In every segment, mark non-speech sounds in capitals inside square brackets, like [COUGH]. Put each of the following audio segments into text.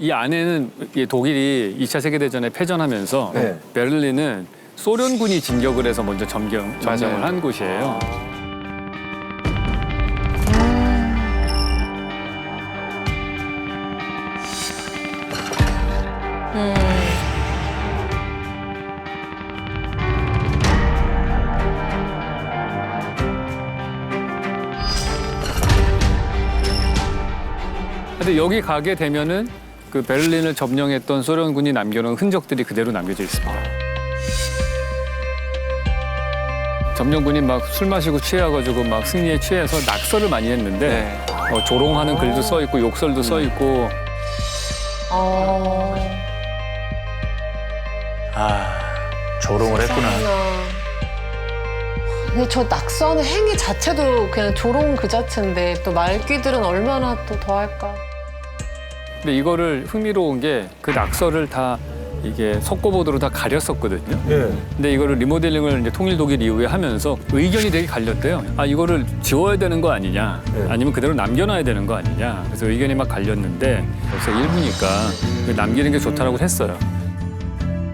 이 안에는 이 독일이 2차 세계대전에 패전하면서 네. 베를린은 소련군이 진격을 해서 먼저 점령, 점령을 맞아요. 한 곳이에요. 근데 여기 가게 되면은 그 베를린을 점령했던 소련군이 남겨놓은 흔적들이 그대로 남겨져 있습니다. 점령군이 막 술 마시고 취해가지고 막 승리에 취해서 낙서를 많이 했는데 네. 어, 조롱하는 글도 써 있고 욕설도 써 있고 어. 아, 조롱을 했구나. 근데 저 낙서하는 행위 자체도 그냥 조롱 그 자체인데 또 말귀들은 얼마나 또 더할까. 근데 이거를 흥미로운 게 그 낙서를 다 이게 석고보드로 다 가렸었거든요. 예. 근데 이거를 리모델링을 이제 통일 독일 이후에 하면서 의견이 되게 갈렸대요. 아 이거를 지워야 되는 거 아니냐, 네. 아니면 그대로 남겨놔야 되는 거 아니냐. 그래서 의견이 막 갈렸는데 벌써 일부니까 남기는 게 좋다라고 했어요.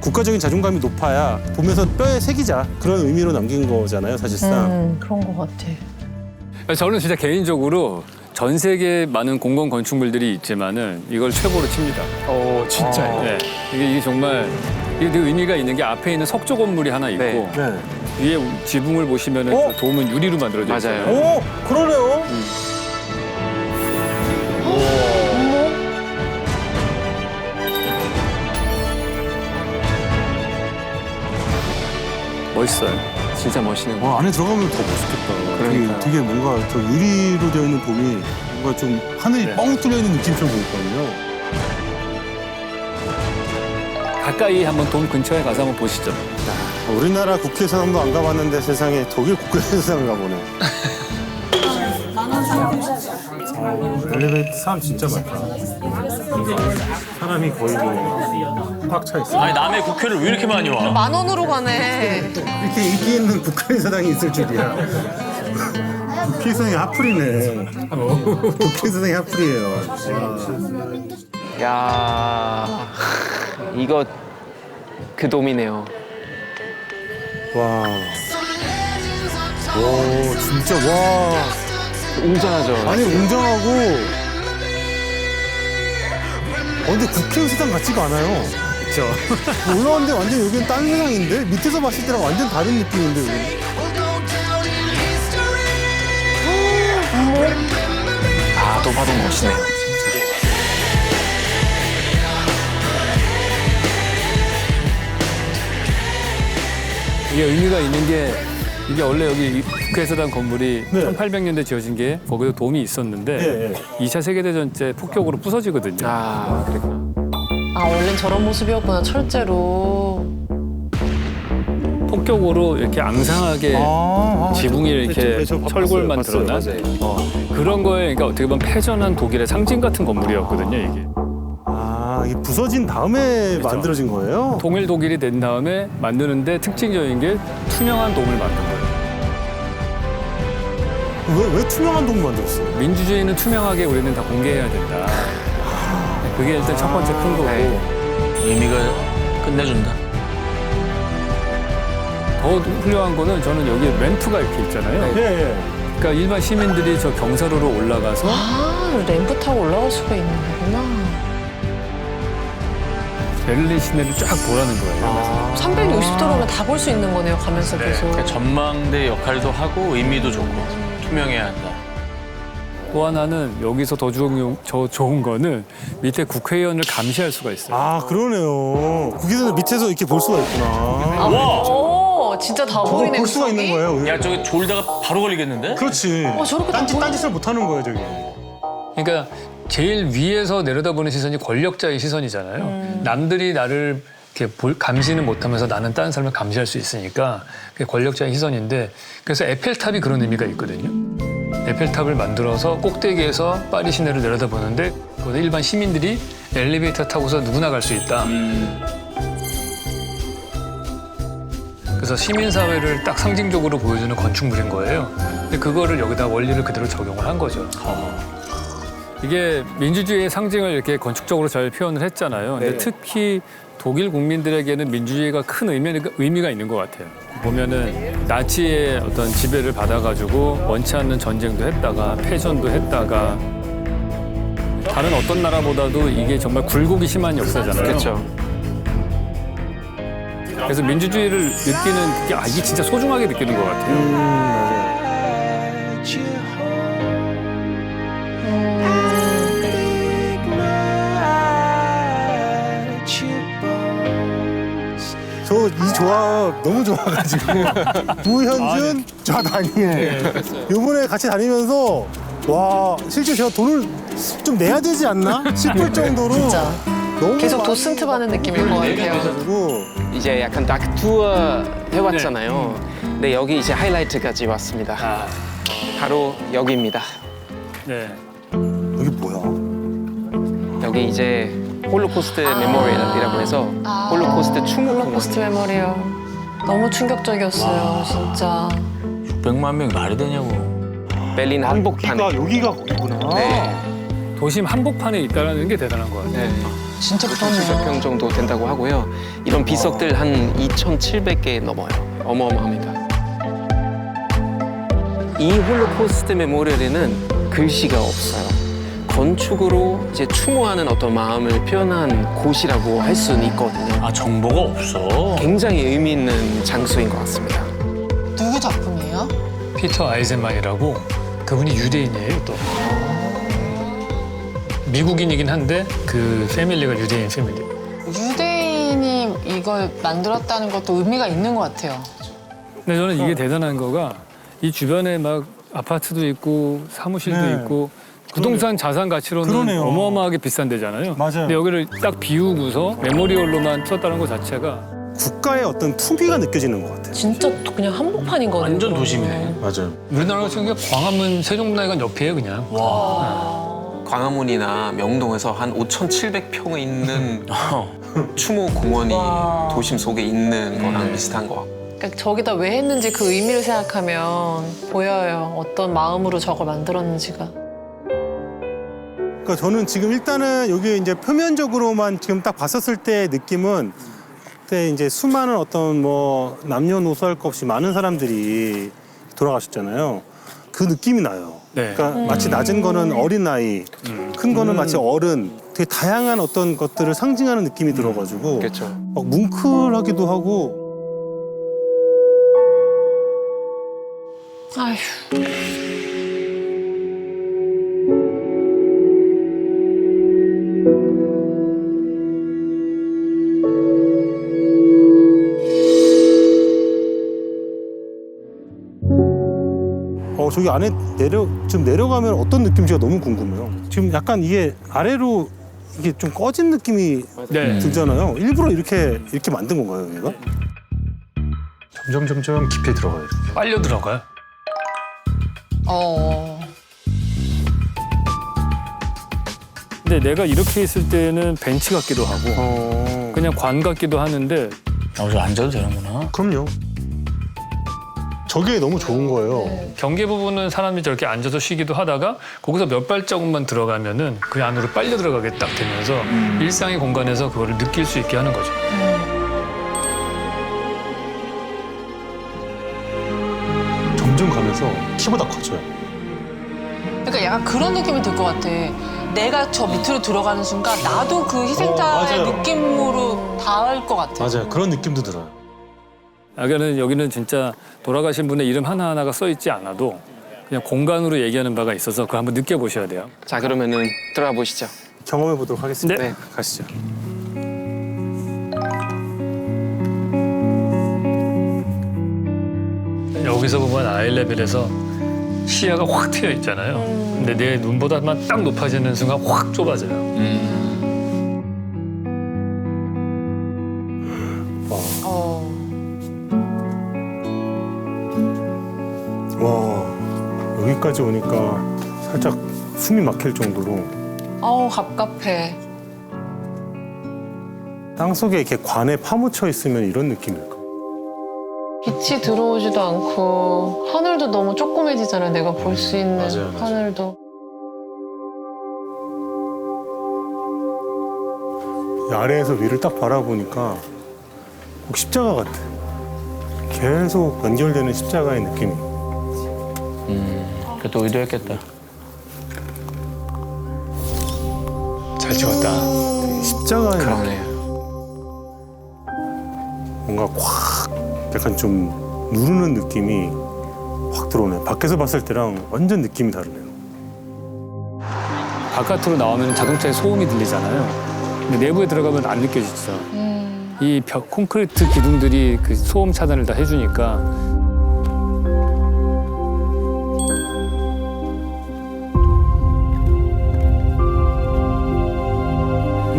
국가적인 자존감이 높아야 보면서 뼈에 새기자 그런 의미로 남긴 거잖아요, 사실상. 음, 그런 것 같아. 저는 진짜 개인적으로 전 세계 많은 공공 건축물들이 있지만은 이걸 최고로 칩니다. 오, 진짜요? 네. 이게, 이게 정말 이게 되게 의미가 있는 게 앞에 있는 석조 건물이 하나 있고 네. 네. 위에 지붕을 보시면은 어? 그 도움은 유리로 만들어져 있어요. 맞아요. 오, 그러네요. 멋있어요. 진짜 멋있는 거. 와, 안에 들어가면 더 멋있겠다. 그러니까요. 되게, 되게 뭔가 저 유리로 되어 있는 돔이 뭔가 좀 하늘이 네. 뻥 뚫려 있는 느낌처럼 보였거든요. 가까이 한번 돔 근처에 가서 한번 보시죠. 우리나라 국회의사당도 안 가봤는데 세상에 독일 국회의사당 [LAUGHS] 가보네. 엘리베이터 사람 진짜 많다. 사람이 거의 뭐꽉 차 있어. 아니 남의 국회를 왜 이렇게 많이 와? 만 원으로 가네. 이렇게 인기 있는 국회의사당이 있을 줄이야. 국회의사당이 핫플이네. 국회의사당이 핫플이에요. 야, 이거 그 돔이네요. 와. 오, 진짜 와. 웅장하죠. 아니 웅장하고. 어, 근데 국회의사당 같지가 않아요. 그렇죠. 올라왔는데 완전 여기는 딴 세상인데 밑에서 봤을 때랑 완전 다른 느낌인데 여기. 아, 또 봐도 멋있네요. 이게 의미가 있는 게 이게 원래 여기 이 국회의사당 건물이 네. 1800년대 지어진 게 거기도 돔이 있었는데 예, 예. 이 2차 세계대전 때 폭격으로 부서지거든요. 아, 그랬구나. 아, 원래는 저런 모습이었구나, 철제로. 폭격으로 이렇게 앙상하게 아, 지붕이 이렇게 철골만 드러난 어, 그런 거에 그러니까 어떻게 보면 패전한 독일의 상징 같은 건물이었거든요. 이게 아, 이게 부서진 다음에 만들어진 거예요? 통일 독일이 된 다음에 만드는데 특징적인 게 투명한 돔을 만든 거예요. 왜, 왜 투명한 동 만들었어요? 민주주의는 투명하게 우리는 다 공개해야 된다. 그게 일단 첫 번째 큰 거고 네. 의미가 끝내준다. 더 훌륭한 거는 저는 여기 램프가 이렇게 있잖아요. 예, 예. 그러니까 일반 시민들이 저 경사로로 올라가서 아, 램프 타고 올라갈 수가 있는 거구나. 베를린 시내를 쫙 보라는 거예요. 아. 360도로면 다 볼 수 있는 거네요, 가면서 계속. 그러니까 전망대 역할도 하고 의미도 좋고 투명해야 한다. 또 하나는 여기서 더 좋은, 저 좋은 거는 밑에 국회의원을 감시할 수가 있어요. 아, 그러네요. 국회의사당 밑에서 이렇게 볼 수가 있구나. 오, 진짜 다 보이네. 볼 수가. 있는 거예요. 야 저기 졸다가 바로 걸리겠는데? 그렇지. 어, 저렇게 다 딴짓, 보이네. 딴짓을 못 하는 거예요, 저기. 그러니까 제일 위에서 내려다보는 시선이 권력자의 시선이잖아요. 남들이 나를 이렇게 볼, 감시는 못하면서 나는 다른 사람을 감시할 수 있으니까 그게 권력자의 희선인데 그래서 에펠탑이 그런 의미가 있거든요. 에펠탑을 만들어서 꼭대기에서 파리 시내를 내려다보는데 그거는 일반 시민들이 엘리베이터 타고서 누구나 갈 수 있다. 그래서 시민사회를 딱 상징적으로 보여주는 건축물인 거예요. 근데 그거를 여기다 원리를 그대로 적용을 한 거죠. 어. 이게 민주주의의 상징을 이렇게 건축적으로 잘 표현을 했잖아요. 근데 네. 특히 독일 국민들에게는 민주주의가 큰 의미, 의미가 있는 것 같아요. 보면은 나치의 어떤 지배를 받아가지고 원치 않는 전쟁도 했다가 패전도 했다가 다른 어떤 나라보다도 이게 정말 굴곡이 심한 역사잖아요. 그렇죠. 그래서 민주주의를 느끼는 게 아, 이게 진짜 소중하게 느끼는 것 같아요. 음. 저 이 조합 너무 좋아가지고 우현준, 저 다니엘 요번에 같이 다니면서 와 실제 제가 돈을 좀 내야 되지 않나 싶을 네. 정도로 진짜. 너무 계속 많이 도슨트 받는 느낌인 것 같아요. 이제 약간 다크투어 해왔잖아요. 네. 음. 근데 여기 이제 하이라이트까지 왔습니다. 아. 바로 여기입니다. 네. 여기 뭐야? 여기 이제 홀로코스트 아. 메모리라고 해서 아. 홀로코스트 춤을 홀로코스트 메모리요. 너무 충격적이었어요, 진짜. 600만 명이 말이 되냐고. 베를린 아, 한복판. 여기가 여기가 거기구나. 네. 도심 한복판에 있다는 게 대단한 것 같아요. 네. 진짜 큰 700평 정도 된다고 하고요. 이런 비석들 한 2,700개 넘어요. 어마어마합니다. 이 홀로코스트 메모리얼에는 글씨가 없어요. 건축으로 이제 추모하는 어떤 마음을 표현한 곳이라고 할 수는 있거든요. 아 정보가 없어. 굉장히 의미 있는 장소인 것 같습니다. 누구 작품이에요? 피터 아이젠만이라고 그분이 유대인이에요 또. 미국인이긴 한데 그 패밀리가 유대인 패밀리. 유대인이 이걸 만들었다는 것도 의미가 있는 것 같아요. 근데 저는 이게 대단한 거가 이 주변에 막 아파트도 있고 사무실도 네. 있고 부동산 자산 가치로는 그러네요. 어마어마하게 비싼 데잖아요. 맞아요. 근데 여기를 딱 비우고서 메모리홀로만 썼다는 것 자체가 국가의 어떤 투비가 느껴지는 것 같아요. 진짜 그냥 한복판인 거 같아요. 완전 도심이네. 맞아요. 우리나라 같은 경우 광화문 세종문화회관 옆이에요 그냥. 네. 광화문이나 명동에서 한 5,700평 있는 [LAUGHS] 추모 공원이 도심 속에 있는 네. 거랑 비슷한 거 같고. 그러니까 저기다 왜 했는지 그 의미를 생각하면 보여요. 어떤 마음으로 저걸 만들었는지가. 그러니까 저는 지금 일단은 여기 이제 표면적으로만 지금 딱 봤었을 때 느낌은 그때 이제 수많은 어떤 뭐 남녀노소 할 것 없이 많은 사람들이 돌아가셨잖아요. 그 느낌이 나요. 네. 그러니까 음. 마치 낮은 거는 음. 어린 나이, 음. 큰 거는 마치 어른, 되게 다양한 어떤 것들을 상징하는 느낌이 들어가지고 그렇죠. 막 뭉클하기도 하고 아휴. 저기 안에 내려 지금 내려가면 어떤 느낌인지가 너무 궁금해요. 지금 약간 이게 아래로 이게 좀 꺼진 느낌이 네. 들잖아요. 일부러 이렇게 이렇게 만든 건가요, 얘가? 점점 점점 깊이 들어가요. 빨려 들어가요? 어. 근데 내가 이렇게 있을 때는 벤치 같기도 하고 어. 그냥 관 같기도 하는데 아, 여기 앉아도 되는구나. 그럼요. 저게 너무 좋은 거예요. 경계 부분은 사람이 저렇게 앉아서 쉬기도 하다가 거기서 몇 발자국만 들어가면은 그 안으로 빨려 들어가게 딱 되면서 음. 일상의 공간에서 그거를 느낄 수 있게 하는 거죠. 점점 가면서 키보다 커져요. 그러니까 약간 그런 느낌이 들 것 같아. 내가 저 밑으로 들어가는 순간 나도 그 어, 희생자의 어, 느낌으로 닿을 것 같아. 맞아요. 그런 느낌도 들어요. 그러니까는 여기는 진짜 돌아가신 분의 이름 하나하나가 써 있지 않아도 그냥 공간으로 얘기하는 바가 있어서 그거 한번 느껴보셔야 돼요. 자 그러면은 들어가 보시죠. 경험해 보도록 하겠습니다. 네. 네. 가시죠. 여기서 보면 아이레벨에서 시야가 확 트여 있잖아요. 근데 내 눈보다만 딱 높아지는 순간 확 좁아져요. 음. 여기까지 오니까 살짝 숨이 막힐 정도로 아우 갑갑해. 땅 속에 이렇게 관에 파묻혀 있으면 이런 느낌일까? 빛이 들어오지도 않고 하늘도 너무 조그매지잖아. 내가 볼수 음, 있는 맞아요, 맞아요. 하늘도. 아래에서 위를 딱 바라보니까 꼭 십자가 같아. 계속 연결되는 십자가의 느낌. 음. 그것도 의도했겠다. 잘 찍었다. 십자가의 그러네. 뭔가 꽉 약간 좀 누르는 느낌이 확 들어오네. 밖에서 봤을 때랑 완전 느낌이 다르네요. 바깥으로 나오면 자동차에 소음이 들리잖아요. 근데 내부에 들어가면 안 느껴지죠. 이 벽, 콘크리트 기둥들이 그 소음 차단을 다 해주니까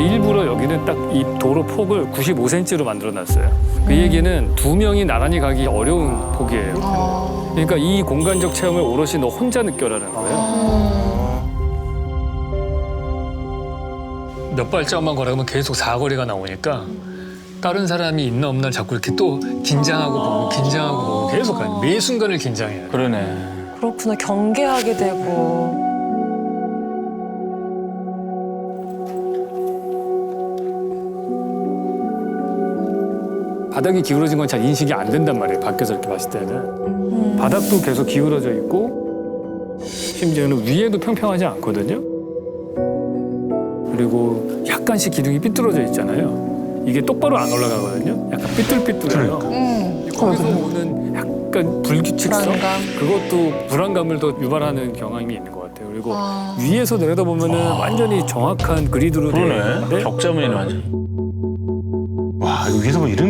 근데 일부러 여기는 딱 이 도로 폭을 95cm로 만들어 놨어요. 그 얘기는 두 명이 나란히 가기 어려운 폭이에요. 그러니까 이 공간적 체험을 오롯이 너 혼자 느껴라는 거예요. 몇 발짝만 걸어가면 계속 사거리가 나오니까 다른 사람이 있나 없나 자꾸 이렇게 또 긴장하고 보고 긴장하고 보고 계속 가요. 매 순간을 긴장해요. 그러네. 그렇구나 경계하게 되고. 바닥이 기울어진 건 잘 인식이 안 된단 말이에요. 밖에서 이렇게 봤을 때는. 바닥도 계속 기울어져 있고 심지어는 위에도 평평하지 않거든요. 그리고 약간씩 기둥이 삐뚤어져 있잖아요. 이게 똑바로 안 올라가거든요. 약간 삐뚤삐뚤해요. 거기서 오는 약간 불규칙성 불안감. 그것도 불안감을 더 유발하는 경향이 있는 것 같아요. 그리고 위에서 내려다 보면은 완전히 정확한 그리드로 되어 그러네. 있는데 격자무늬네 완전. 와, 이거 위에서 보면 이런 그림이구나.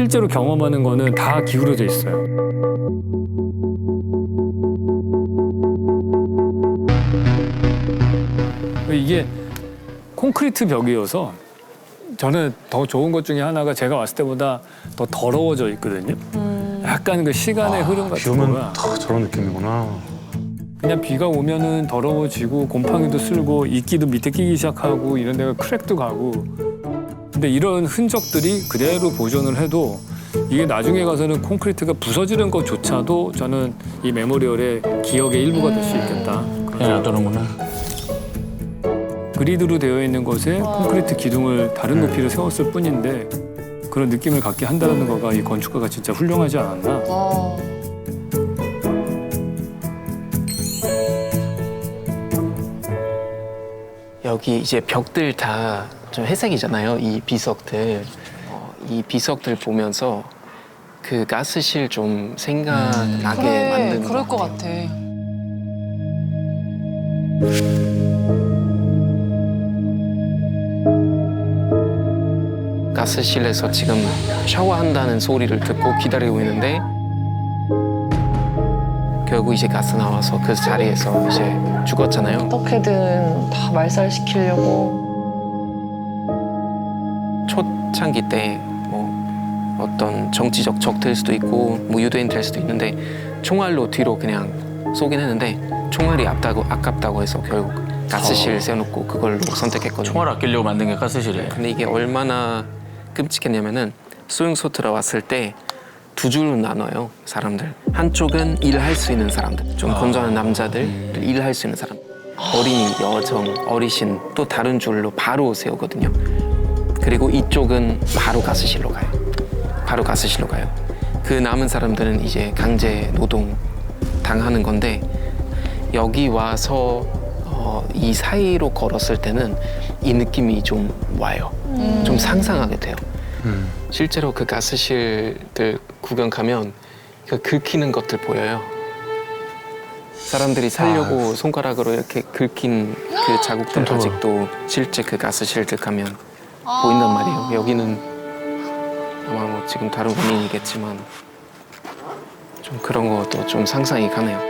실제로 경험하는 거는 다 기울어져 있어요. 이게 콘크리트 벽이어서 저는 더 좋은 것 중에 하나가 제가 왔을 때보다 더 더러워져 있거든요. 약간 그 시간의 흐름 비 같은 오면 거가 다 저런 느낌이구나. 그냥 비가 오면은 더러워지고 곰팡이도 쓸고 이끼도 밑에 끼기 시작하고 이런 데가 크랙도 가고 근데 이런 흔적들이 그대로 보존을 해도 이게 나중에 가서는 콘크리트가 부서지는 것조차도 저는 이 메모리얼의 기억의 일부가 될 수 있겠다. 그냥 놔두는구나. 그리드로 되어 있는 것에 콘크리트 기둥을 다른 높이로 세웠을 뿐인데 그런 느낌을 갖게 한다는 거가 이 건축가가 진짜 훌륭하지 않았나. 어. 여기 이제 벽들 다 좀 회색이잖아요. 이 비석들. 어, 이 비석들 보면서 그 가스실 좀 생각나게 그래, 만드는 그럴 것 같아요. 같아. 가스실에서 지금 샤워한다는 소리를 듣고 기다리고 있는데 결국 이제 가스 나와서 그 자리에서 이제 죽었잖아요. 어떻게든 다 말살시키려고. 초창기 때 뭐 어떤 정치적 적 될 수도 있고 뭐 유대인 될 수도 있는데 총알로 뒤로 그냥 쏘긴 했는데 총알이 아깝다고 아깝다고 해서 결국 가스실 세워놓고 그걸로 선택했거든요. 총알 아끼려고 만든 게 가스실이에요. 근데 이게 얼마나 끔찍했냐면은 수용소 들어왔을 때 두 줄로 나눠요 사람들. 한쪽은 일할 수 있는 사람들 좀 건조한 남자들 일할 수 있는 사람. 어린이 여성 어르신 또 다른 줄로 바로 세우거든요 그리고 이쪽은 바로 가스실로 가요. 바로 가스실로 가요. 그 남은 사람들은 이제 강제 노동 당하는 건데 여기 와서 어, 이 사이로 걸었을 때는 이 느낌이 좀 와요. 좀 상상하게 돼요. 실제로 그 가스실들 구경 가면 그 긁히는 것들 보여요. 사람들이 살려고 손가락으로 이렇게 긁힌 그 자국들 아직도 실제 그 가스실들 가면 보인단 말이에요. 여기는 아마 뭐 지금 다른 고민이겠지만 좀 그런 것도 좀 상상이 가네요.